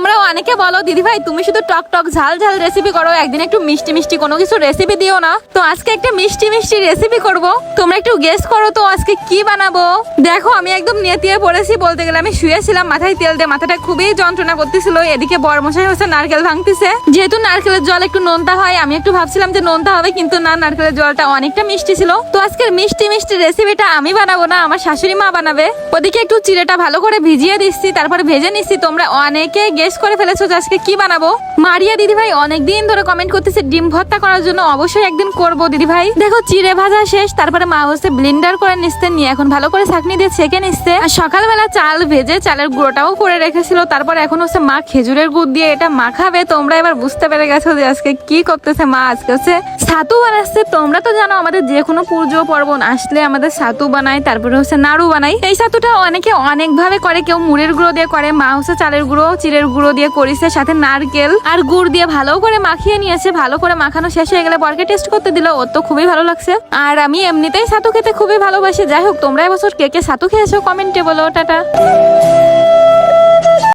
তোমরা অনেকে বলো দিদি ভাই তুমি শুধু টক টক ঝাল ঝাল রেসিপি করো, একদিন একটু মিষ্টি মিষ্টি কোনো কিছু রেসিপি দিও না। তো আজকে একটা মিষ্টি মিষ্টি রেসিপি করব। তোমরা একটু গেস করো তো আজকে কি বানাবো। দেখো, আমি একদম নেতিয়ে পড়েছি বলতে গেলে, আমি শুয়েছিলাম, মাথায় তেল দিয়ে, মাথাটা খুবই যন্ত্রণা করতেছিল, এদিকে বরমশাই হচ্ছে, নারকেল ভাঙতেছে। যেহেতু নারকেলের জল একটু নোনতা হয়, আমি একটু ভাবছিলাম যে নোনতা হবে, কিন্তু না, নারকেলের জলটা অনেকটা মিষ্টি ছিল। তো আজকের মিষ্টি মিষ্টি রেসিপিটা আমি বানাবো না, আমার শাশুড়ি মা বানাবে। ওদিকে একটু চিড়েটা ভালো করে ভিজিয়ে দিচ্ছি, তারপরে ভেজে নিচ্ছি। তোমরা অনেকে গেস করে ফেলেছো যে আজকে কি বানাবো? মারিয়া দিদি ভাই অনেকদিন ধরে কমেন্ট করতেছে, ডিম ভর্তা করার জন্য অবশ্যই একদিন করব দিদি ভাই দেখো, চিড়ে ভাজা শেষ, তারপরে মা হচ্ছে ব্লিন্ডার করে নিচ্ছে, নিয়ে এখন ভালো করে ছাকনি দিয়ে ছেঁকে নিচ্ছে। আর সকালবেলা চাল ভেজে, চালের গুঁড়োটাও করে রেখেছিল, তারপর এখন হচ্ছে মা খেজুরের গুড় দিয়ে এটা মাখাবে। তোমরা এবার বুঝতে পেরে গেছো যে আজকে কি করতেছে মা, আজকে হচ্ছে ছাতু বানাচ্ছে। তোমরা তো জানো, আমাদের যে কোনো পুজো, পর্বণ আসলে আমাদের ছাতু বানায়, তারপরে হচ্ছে নাড়ু বানাই এই ছাতুটা অনেকে অনেকভাবে করে, কেউ মুড়ের গুঁড়ো দিয়ে করে, মা হচ্ছে চালের গুঁড়ো, চিড়ের গুঁড়ো দিয়ে করিছে, সাথে নারকেল আর গুড় দিয়ে ভালো করে মাখিয়ে নিয়েছে। ভালো করে মাখানো শেষ হয়ে গেলে বরকে টেস্ট করতে দিল। ওর তো খুবই ভালো লাগছে। আর আমি এমনিতেই ছাতু খেতে খুবই ভালোবাসি। যাই হোক, তোমরা এবছর কে কে ছাতু খেয়েছো কমেন্টে বলো, টাটা।